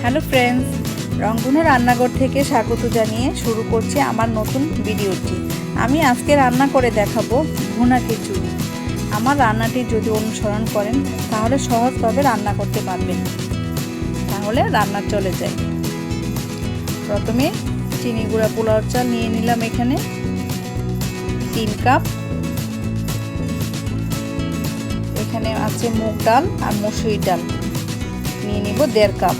Hello friends রংধনু রান্নাঘর থেকে স্বাগত জানিয়ে শুরু করছি আমার নতুন ভিডিওটি। আমি আজকে রান্না করে দেখাবো ভুনা খিচুড়ি। আমার রান্নাটি যদি অনুসরণ করেন, তাহলে সহজভাবে রান্না করতে পারবেন। তাহলে রান্না চলে যায়। প্রথমে চিনি গুঁড়া পোলাওর চাল নিয়ে নিলাম এখানে। তিন কাপ। এখানে আছে মুগ ডাল আর মসুরি ডাল। নিয়ে নিব দেড় কাপ।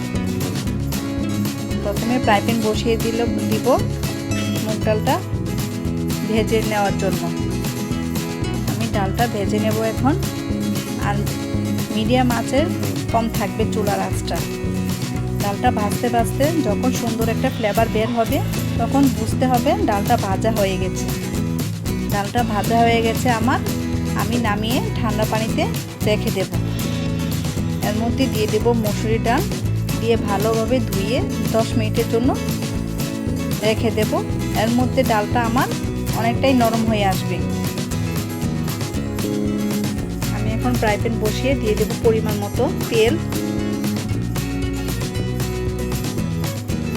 প্রথমে ফ্রাই প্যান বসিয়ে দিল, দিব মুগ ডালটা ভেজে নেওয়ার জন্য। আমি ডালটা ভেজে নেব এখন। আর মিডিয়াম আঁচের কম থাকবে চুলার আঁচটা। ডালটা ভাজতে ভাজতে যখন সুন্দর একটা ফ্লেভার বের হবে, তখন বুঝতে হবে ডালটা ভাজা হয়ে গেছে। ডালটা ভাজা হয়ে গেছে আমার। আমি নামিয়ে ঠান্ডা পানিতে রেখে দেব। এর মধ্যে দিয়ে দেব মসুরি ডাল। দিয়ে ভালোভাবে ধুয়ে দশ মিনিটের জন্য রেখে দেব। এর মধ্যে ডালটা আমার অনেকটাই নরম হয়ে আসবে। আমি এখন ফ্রাই প্যান বসিয়ে দিয়ে দেব পরিমাণ মতো তেল।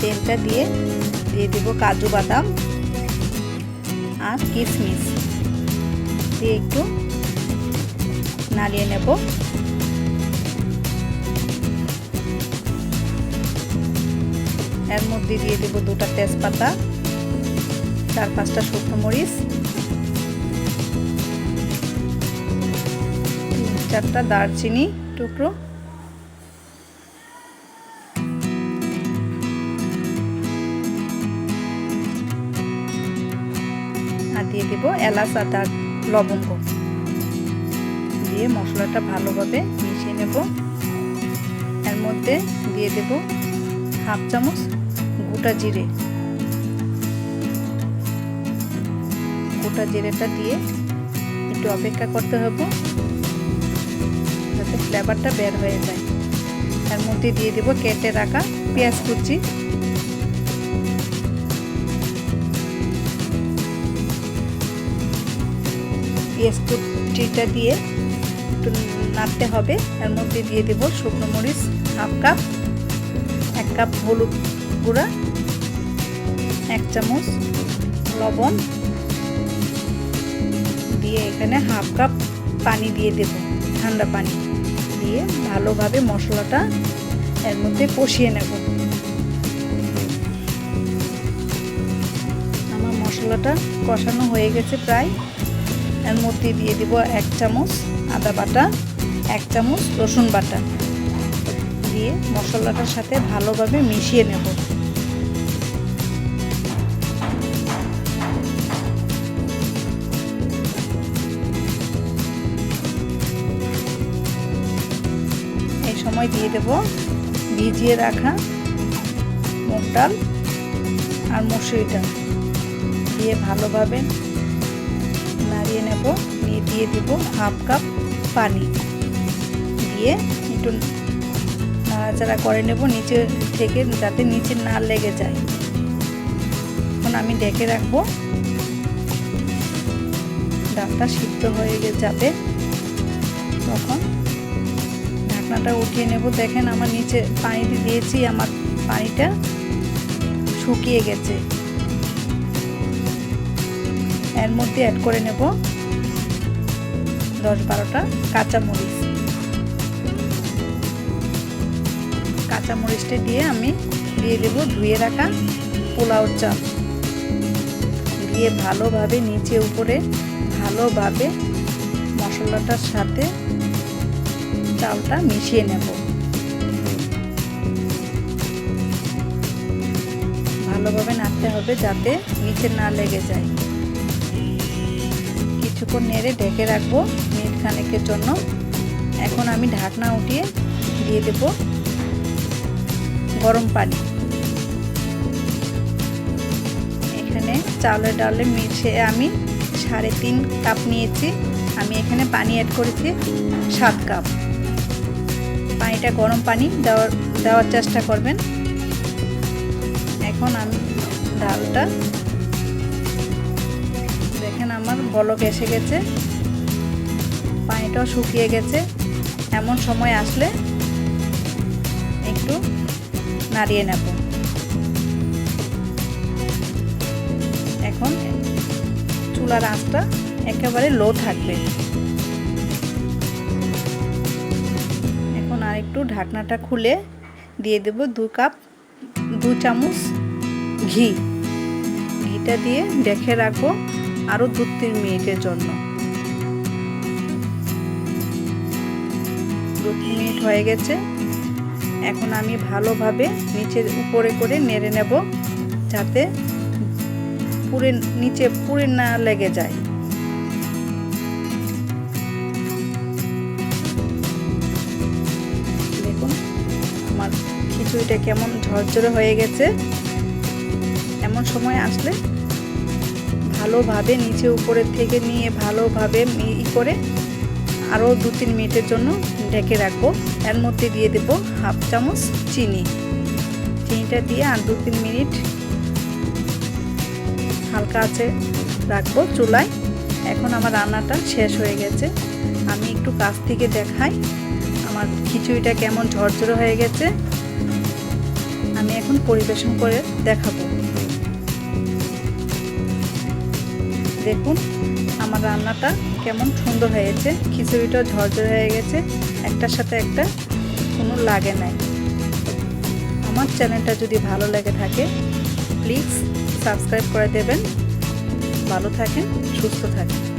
তেলটা দিয়ে দিয়ে দেব কাজু বাদাম আর কিশমিশ। দিয়ে একটু নাড়িয়ে নেব। এর মধ্যে দিয়ে দেব দুটা তেজপাতা, চার পাঁচটা শুকনো মরিচ চারটা দারচিনি টুকরো। আর দিয়ে দেব এলাচ আর লবঙ্গ। দিয়ে মশলাটা ভালোভাবে মিশিয়ে নেব। এর মধ্যে দিয়ে দেব হাফ চামচ গোটা জিরে। গোটা জিরেটা দিয়ে একটু অপেক্ষা করতে হবে যাতে ফ্লেভারটা বের হয়ে যায়। এর মধ্যে দিয়ে দেব কেটে রাখা পেঁয়াজ কুচি। পেঁয়াজ কুচিটা দিয়ে একটু নাড়তে হবে। এর মধ্যে দিয়ে দেব শুকনো মরিচ, হাফ কাপ, এক কাপ হলুদ গুঁড়া। এক চামচ লবণ দিয়ে এখানে হাফ কাপ পানি দিয়ে দেব, ঠান্ডা পানি দিয়ে ভালোভাবে মশলাটা এর মধ্যে কষিয়ে নেব। আমার মশলাটা কষানো হয়ে গেছে প্রায়। এর মধ্যে দিয়ে দেব এক চামচ আদা বাটা, এক চামচ রসুন বাটা। দিয়ে মশলাটার সাথে ভালোভাবে মিশিয়ে নেব। সময় দিয়ে দেব। ভিজিয়ে রাখা মুগ ডাল আর মসুরি ডাল দিয়ে ভালোভাবে নাড়িয়ে নেব। নিয়ে দিয়ে দিব হাফ কাপ পানি। দিয়ে একটু নাড়াচাড়া করে নেব নিচে থেকে যাতে নিচে না লেগে যায়। এখন আমি ডেকে রাখব। ডালটা সিদ্ধ হয়ে যাবে তখন ঢাকনাটা উঠিয়ে নেব। দেখেন আমার নিচে পানিতে দিয়েছি, আমার পানিটা শুকিয়ে গেছে। এর মধ্যে অ্যাড করে নেব দশ বারোটা কাঁচামরিচ। কাঁচামরিচটা দিয়ে আমি দিয়ে দেব ধুয়ে রাখা পোলাও চাল দিয়ে ভালোভাবে নিচে উপরে ভালোভাবে মশলাটার সাথে চালটা মিশিয়ে নেব। ভালোভাবে নাড়তে হবে যাতে নিচে না লেগে যায়। কিছুক্ষণ নেড়ে ঢেকে রাখব মিনিট খানেকের জন্য। এখন আমি ঢাকনা উঠিয়ে দিয়ে দেব গরম পানি। এখানে চালের ডালে মিশে আমি সাড়ে তিন কাপ নিয়েছি। আমি এখানে পানি অ্যাড করেছি সাত কাপ। পানিটা গরম পানি দেওয়ার দেওয়ার চেষ্টা করবেন। এখন আমি ডালটা দেখেন আমার বলক এসে গেছে। পানিটাও শুকিয়ে গেছে। এমন সময় আসলে একটু নাড়িয়ে নেব। এখন চুলার আঁচটা একেবারে লো থাকবে। একটু ঢাকনাটা খুলে দিয়ে দেব দু কাপ, দু চামচ ঘি। ঘিটা দিয়ে দেখে রাখব আরও দু তিন মিনিটের জন্য। দু তিন মিনিট হয়ে গেছে। এখন আমি ভালোভাবে নিচের উপরে করে নেড়ে নেব যাতে পুরে নিচে পুরে না লেগে যায়। খিচুড়িটা কেমন ঝরঝরে হয়ে গেছে। এমন সময় আসলে ভালোভাবে নিচে উপরের থেকে নিয়ে ভালোভাবে ই করে আরও দু তিন মিনিটের জন্য ঢেকে রাখব। এর মধ্যে দিয়ে দেব হাফ চামচ চিনি। চিনিটা দিয়ে আর দু তিন মিনিট হালকা আছে রাখব চুলায়। এখন আমার রান্নাটা শেষ হয়ে গেছে। আমি একটু কাছ থেকে দেখাই আমার খিচুড়িটা কেমন ঝরঝরে হয়ে গেছে। আমি এখন পরিবেশন করে দেখাবো। দেখুন, আমার রান্নাটা কেমন সুন্দর হয়েছে। খিচুড়িটা ঝরঝরে হয়ে গেছে। একটার সাথে একটা কোনো লাগে নাই। আমার চ্যানেলটা যদি ভালো লেগে থাকে প্লিজ সাবস্ক্রাইব করে দেবেন। ভালো থাকেন, সুস্থ থাকেন।